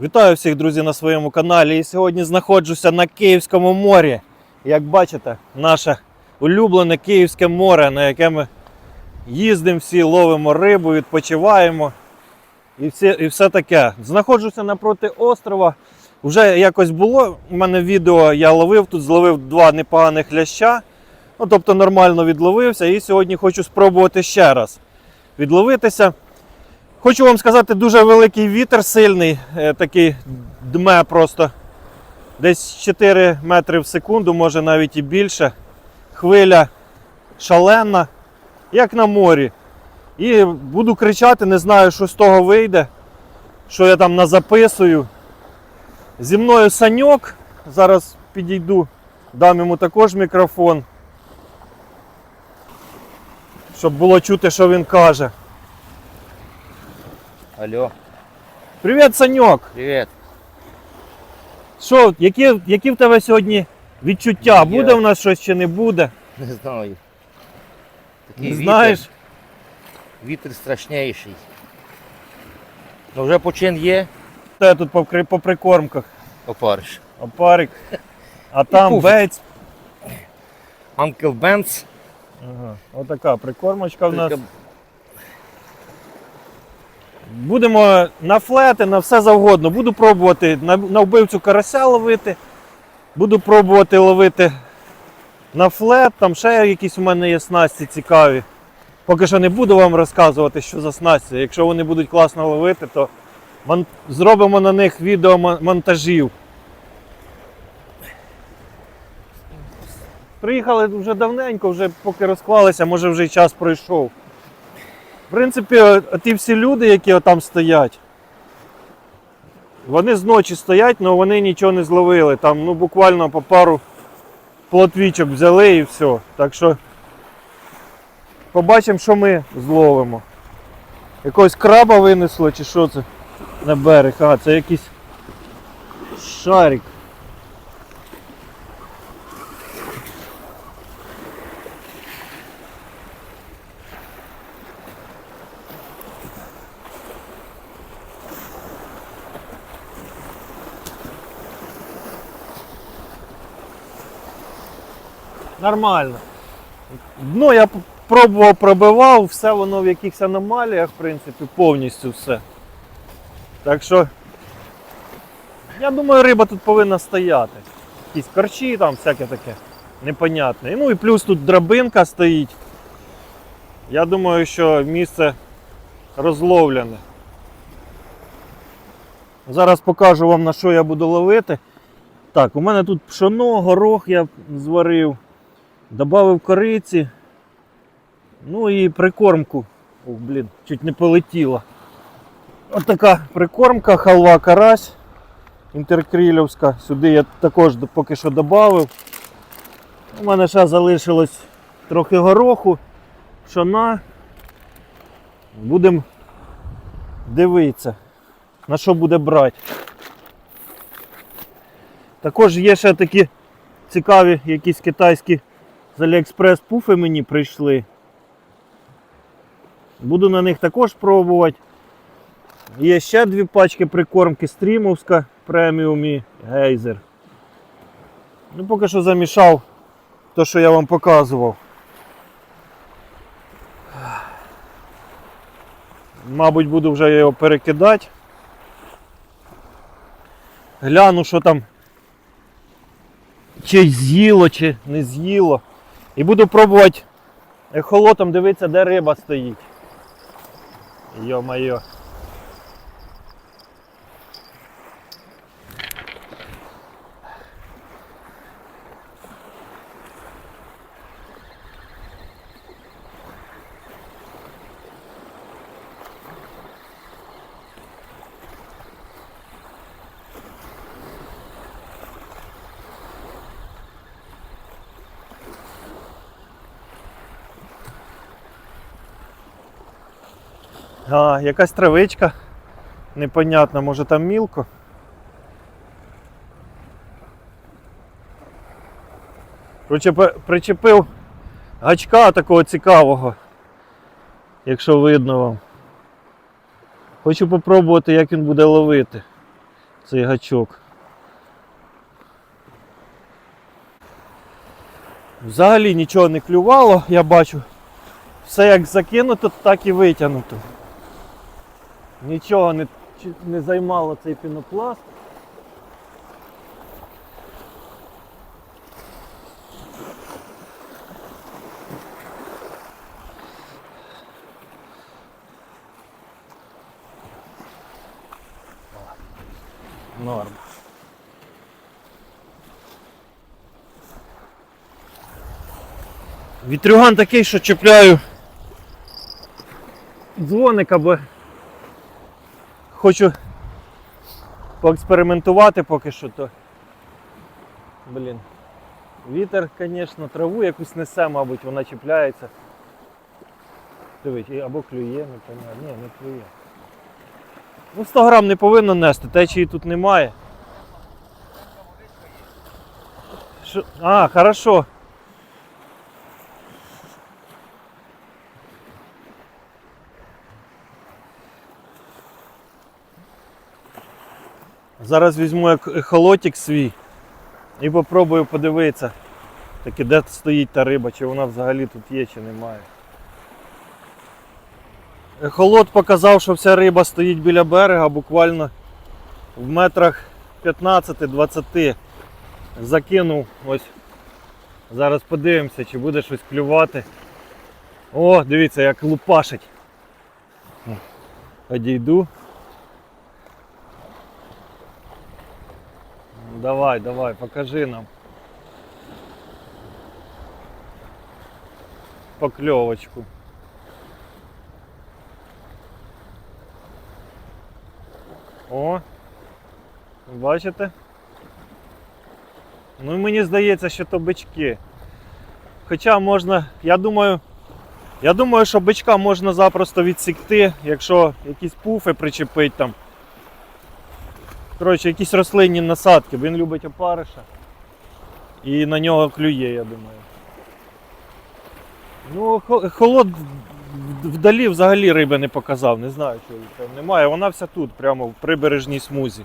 Вітаю всіх, друзі, на своєму каналі. І сьогодні знаходжуся на Київському морі. Як бачите, наше улюблене Київське море, на яке ми їздимо всі, ловимо рибу, відпочиваємо і все, і все таке. Знаходжуся напроти острова. Вже якось було у мене відео, я ловив тут, зловив два непоганих ляща. Ну, тобто нормально відловився. І сьогодні хочу спробувати ще раз відловитися. Хочу вам сказати, дуже великий вітер сильний, е, такий дме просто десь 4 метри в секунду, може навіть і більше. Хвиля шалена, як на морі. І буду кричати, не знаю, що з того вийде, що я там назаписую. Зі мною саньок. Зараз підійду, дам йому також мікрофон, щоб було чути, що він каже. Алло, Привіт, Саньок! привіт. Що, які, які в тебе сьогодні відчуття? Є. Буде в нас щось чи не буде? Не знаю. Такий Не вітер, знаєш? Вітер страшніший. Ну вже почин є, Та я тут по, по прикормках. опариш. Опарик. А там бець. Анкл Бенц. Ага, отака прикормочка в нас. Будемо на флети, на все завгодно. Буду пробувати на, на вбивцю карася ловити. Буду пробувати ловити на флет. Там ще якісь у мене є снасті цікаві. Поки що не буду вам розказувати, що за снасті. Якщо вони будуть класно ловити, то зробимо на них відеомонтажів. Приїхали вже давненько, вже поки розклалися, може вже й час пройшов. В принципі, ті всі люди, які там стоять, вони зночі стоять, але вони нічого не зловили. Там ну, буквально по пару плотвічок взяли і все. Так що побачимо, що ми зловимо. Якогось краба винесло чи що це на берег. А, це якийсь шарик. Нормально. Дно я пробував, пробивав, все воно в якихось аномаліях, в принципі, повністю все. Так що, я думаю, риба тут повинна стояти. Якісь корчі там, всяке таке непонятне. Ну і плюс тут драбинка стоїть. Я думаю, що місце розловлене. Зараз покажу вам на що я буду ловити. Так, у мене тут пшоно, горох я зварив. Добавив кориці. Ну і прикормку. Ох, блін, чуть не полетіло. Така прикормка, халва карась інтеркрілівська. Сюди я також поки що додав. У мене ще залишилось трохи гороху, пшона. Будемо дивитися, на що буде брати. Також є ще такі цікаві якісь китайські з Аліекспрес пуфи мені прийшли. Буду на них також пробувати. Є ще дві пачки прикормки стрімовська преміум і гейзер. Ну, поки що замішав те, що я вам показував. Мабуть, буду вже його перекидати. Гляну, що там чи з'їло, чи не з'їло. І буду пробувати ехолотом дивитися, де риба стоїть. Йо-майо. А, якась травичка. Непонятна, може там мілко. Причепив гачка такого цікавого, якщо видно вам. Хочу попробувати, як він буде ловити. цей гачок. Взагалі нічого не клювало, я бачу. Все як закинуто, так і витягнуто. Нічого не, не займало цей пінопласт. Норм. Вітрюган такий, що чіпляю дзвоник, аби хочу поекспериментувати поки що то. Блін. Вітер, звісно, траву якусь несе, мабуть, вона чіпляється. Дивись, і або клює, не понятно. Ні, не клює. Ну 100 грам не повинно нести, течії тут немає. Що? А, хорошо. Зараз візьму ехолотик свій і попробую подивитися, таки де стоїть та риба, чи вона взагалі тут є, чи немає. Ехолот показав, що вся риба стоїть біля берега, буквально в метрах 15-20 закинув ось. Зараз подивимося, чи буде щось клювати. О, дивіться, як лупашить. Одійду. Давай, давай, покажи нам. Покльовочку. О, бачите? Ну і мені здається, що то бички. Хоча можна, я думаю, я думаю, що бичка можна запросто відсікти, якщо якісь пуфи причепить там. Коротше, якісь рослинні насадки, він любить опариша. І на нього клює, я думаю. Ну, холод вдалі взагалі риби не показав, не знаю, чого там немає. Вона вся тут, прямо в прибережній смузі.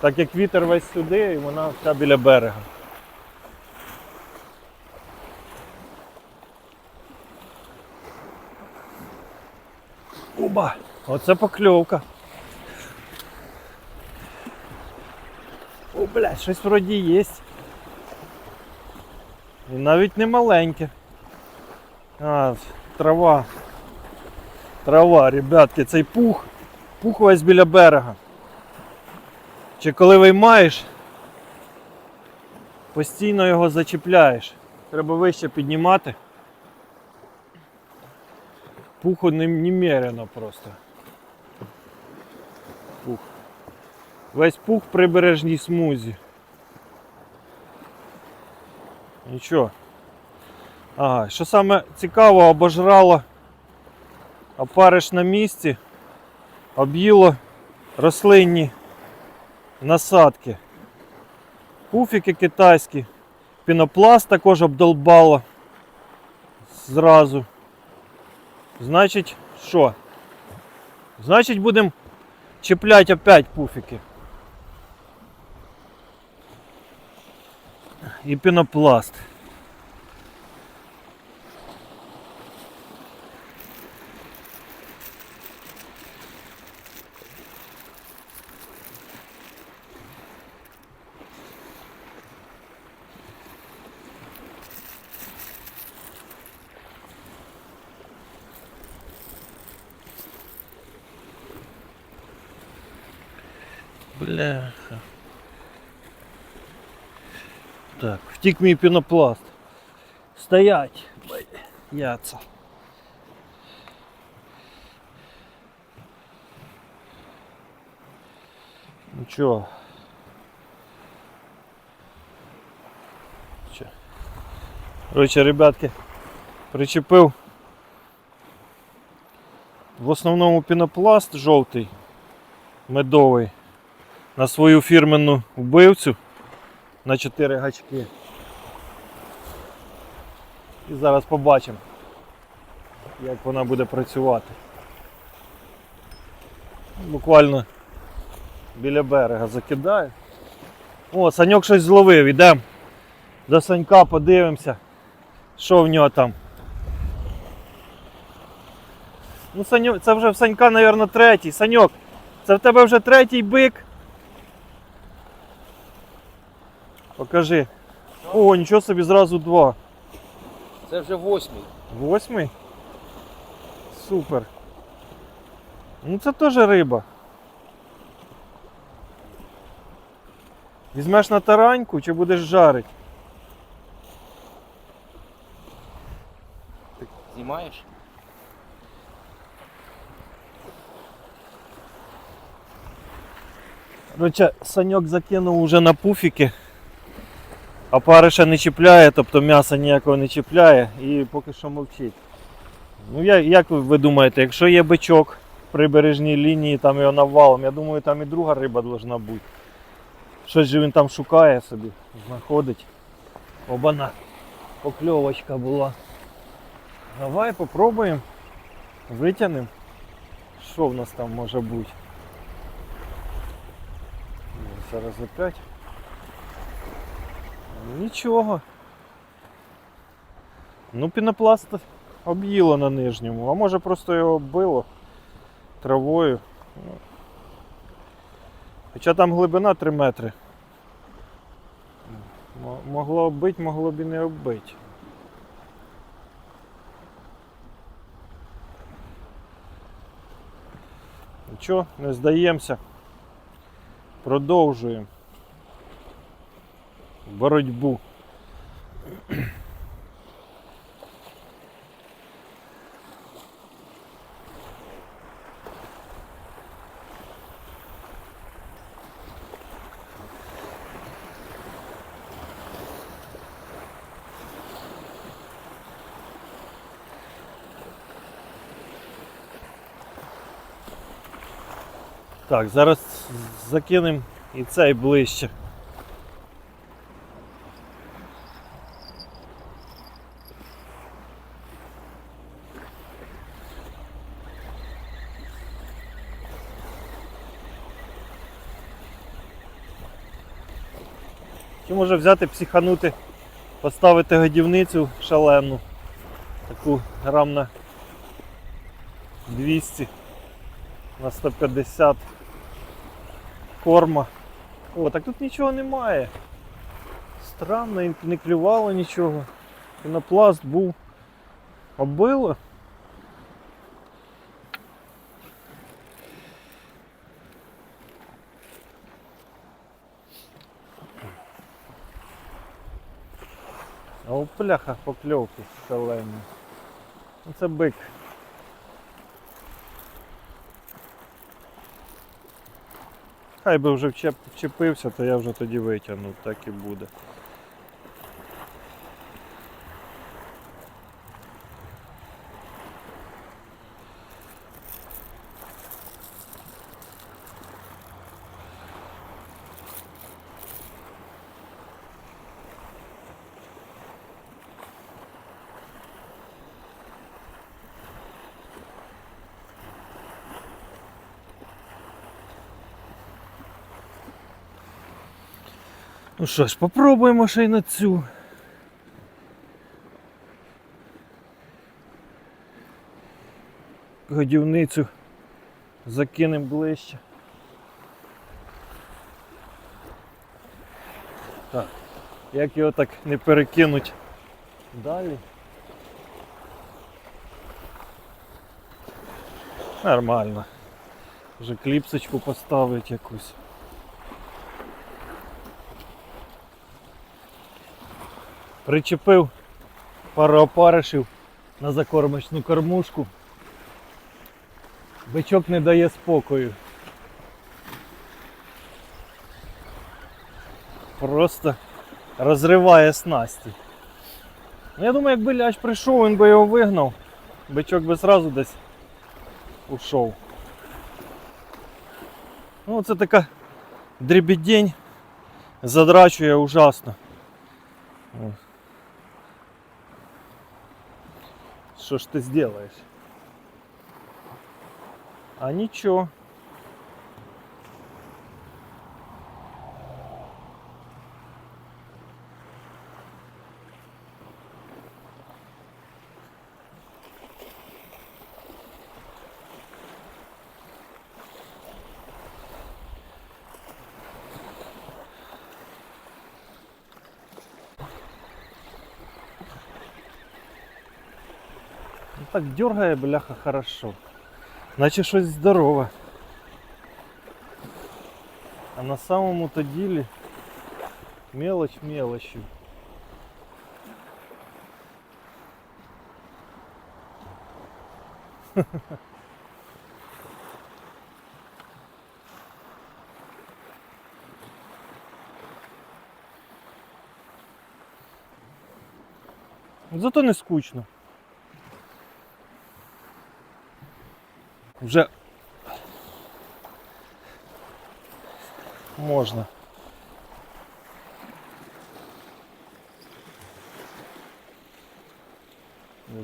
Так як вітер весь сюди, і вона вся біля берега. Оба! Оце покльовка. Блядь, щось вроді є. І навіть не маленьке. А, трава. Трава, ребятки, цей пух. Пух весь біля берега. Чи коли виймаєш, постійно його зачіпляєш. Треба вище піднімати. Пуху не- немерено просто. Пух. Весь пух в прибережній смузі. Нічого. Ага, що саме цікаво, обожрало опариш на місці, об'їло рослинні насадки. Пуфіки китайські, пінопласт також обдолбало зразу. Значить, що? Значить, будемо чіпляти опять пуфіки. І пінопласт. Бляха. Так, втік мій пінопласт. Стоять. Яца. Нічого. Че? Короче, ребятки, причепив в основному пінопласт жовтий, медовий, на свою фірменну вбивцю на 4 гачки. І зараз побачимо, як вона буде працювати. Буквально біля берега закидаю. О, Саньок щось зловив, ідемо. До Санька подивимося, що в нього там. Ну, Саньок, це вже в Санька, мабуть, третій. Саньок, це в тебе вже третій бик. Покажи. О, нічого собі зразу два. Це вже восьмий. Восьмий? Супер. Ну це теж риба. Візьмеш на тараньку чи будеш жарити? Ти знімаєш? Короче, Саньок закинув уже на пуфіки, а париша не чіпляє, тобто м'яса ніякого не чіпляє і поки що мовчить. Ну я, як ви- ви думаєте, якщо є бичок в прибережній лінії, там його навалом, я думаю, там і друга риба должна бути. Щось же він там шукає собі, знаходить. Обана, покльовочка була. Давай попробуємо. Витягнемо. Що в нас там може бути? Зараз опять. Нічого. Ну, пінопласт об'їло на нижньому, а може просто його оббило травою. Ну. Хоча там глибина 3 метри. Могло оббити, могло б і не оббити. Нічого, не здаємося. Продовжуємо боротьбу. Так, зараз закинемо і цей ближче. Чи може взяти, психанути, поставити годівницю шалену, таку грам на 200 на 150 корма. О, так тут нічого немає. Странно, не клювало нічого. Пінопласт був. Оббило. А у пляха покльовки шалені. Ну, Це бик. Хай би вже вчепився, то я вже тоді витягнув, так і буде. Ну що ж, попробуємо ще й на цю. Годівницю закинемо ближче. Так, як його так не перекинуть далі. Нормально. Вже кліпсочку поставить якусь. Причепив пару опаришів на закормочну кормушку. Бичок не дає спокою. Просто розриває снасті. Ну, Я думаю, якби ляч прийшов, він би його вигнав, бичок би зразу десь ушов. Ну, це така дрібідень, задрачує ужасно. О. Что ж ты сделаешь? А ничего. Так дергає, бляха, хорошо. Наче щось здорове. А на самому то ділі мелоч мелочью. Зато не скучно. Вже можна.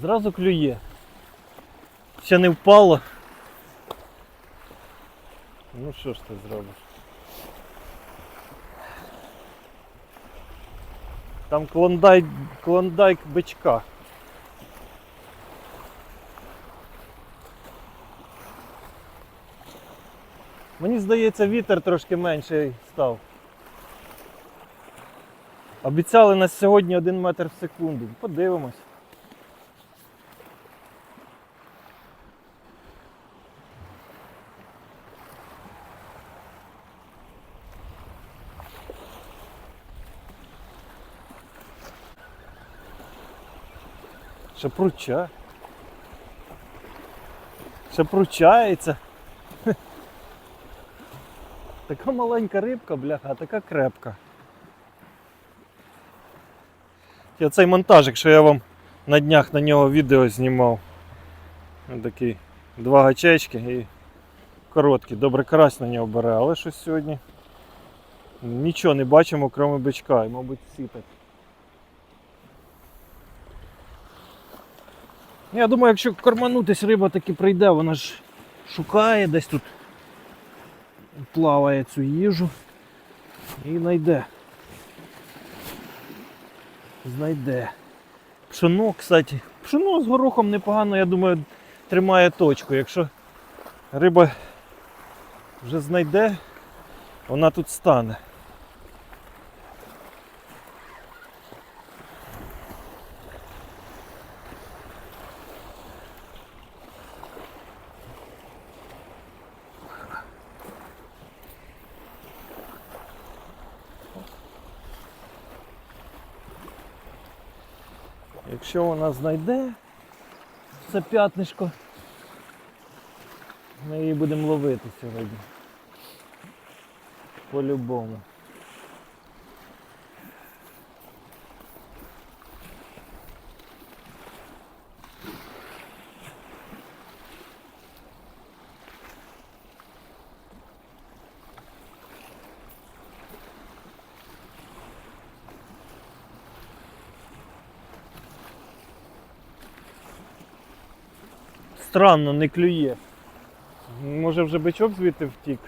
Зразу клює. Ще не впало. Ну що ж ти зробиш? Там клондайк, клондайк бичка. Мені здається, вітер трошки менший став. Обіцяли нас сьогодні 1 метр в секунду. Подивимось. Ще пруча. Ще пручається. Така маленька рибка, бляха, така крепка. І оцей монтажик, що я вам на днях на нього відео знімав. Ось Такий два гачечки і короткий. Добре карась на нього бере, але щось сьогодні нічого не бачимо, крім бичка, і, мабуть, всі. Я думаю, якщо корманутись риба таки прийде, вона ж шукає десь тут плаває цю їжу і знайде. Знайде. Пшено, кстати. пшено з горохом непогано, я думаю, тримає точку. Якщо риба вже знайде, вона тут стане. Якщо вона знайде це п'ятнишко, ми її будемо ловити сьогодні. По-любому. Странно, не клює. Може вже бичок звідти втік.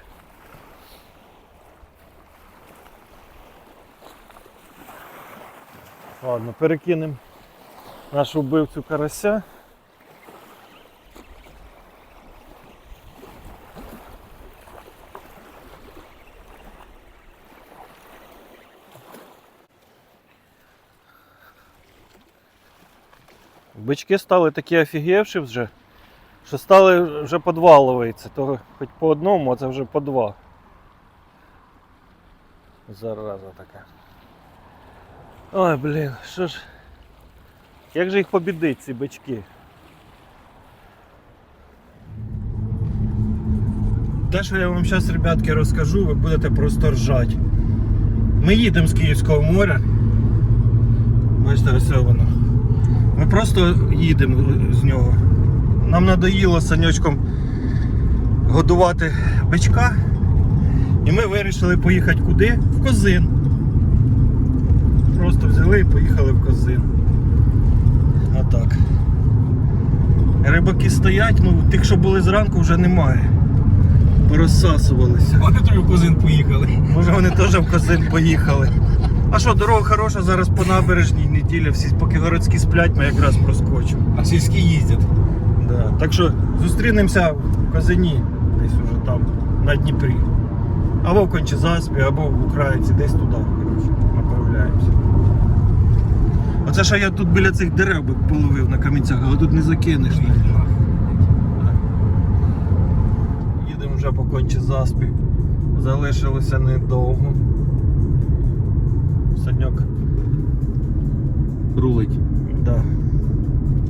Ладно, перекинемо нашу вбивцю карася. Бички стали такі офігівші вже, що стали вже по ловитися, то хоч по одному, а це вже по два. Зараза така. Ой, блін, що ж. Як же їх побідить, ці бички? Те, що я вам зараз, ребятки, розкажу, ви будете просто ржати. Ми їдемо з Київського моря. Бачите, ось воно. Ми просто їдемо з нього. Нам надоїло з санечком годувати бичка. І ми вирішили поїхати куди? В Козин. Просто взяли і поїхали в Козин. Отак. Рибаки стоять, ну тих, що були зранку, вже немає. Порозсасувалися. Вони тобі в козин поїхали. Може вони теж в Козин поїхали. А що, дорога хороша, зараз по набережній неділя, всі поки городські сплять, ми якраз проскочимо. А сільські їздять. Так що зустрінемося в Казані, десь уже там, на Дніпрі. Або в Кончезаспі, або в Українці, десь туди, коротше, направляємося. Оце що я тут біля цих дерев би половив на камінцях, але тут не закинеш. Їдемо вже по кончі заспі. Залишилося недовго. Саньок рулить. Да.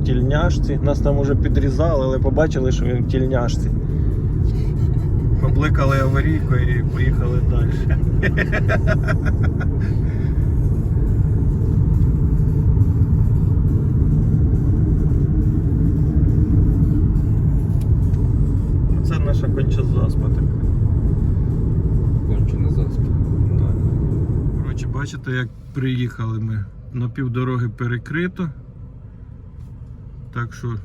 В тільняшці. Нас там уже підрізали, але побачили, що він в тільняшці. Побликали аварійкою і поїхали далі. Це наша конча заспа така. Кончено заспа. Коротше, бачите, як приїхали ми. На півдороги перекрито. Так що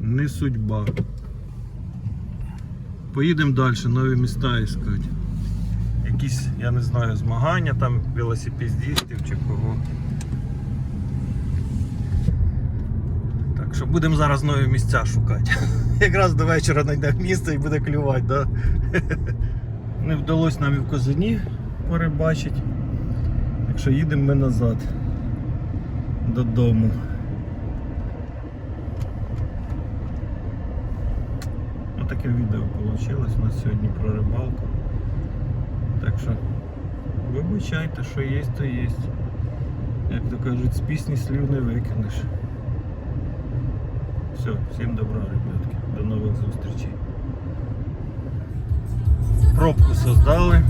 не судьба. Поїдемо далі, нові міста іскати. Якісь, я не знаю, змагання там велосипедистів чи кого. Так що будемо зараз нові місця шукати. Якраз до вечора знайдемо місце і буде клювати, да? Не вдалося нам і в Козині перебачити. Так що їдемо ми назад додому. Отаке відео вийшло у нас сьогодні про рибалку. Так що вибачайте, що є, то є. Як то кажуть, з пісні слів не викинеш. Все, всім добра, ребятки. До нових зустрічей. Пробку создали.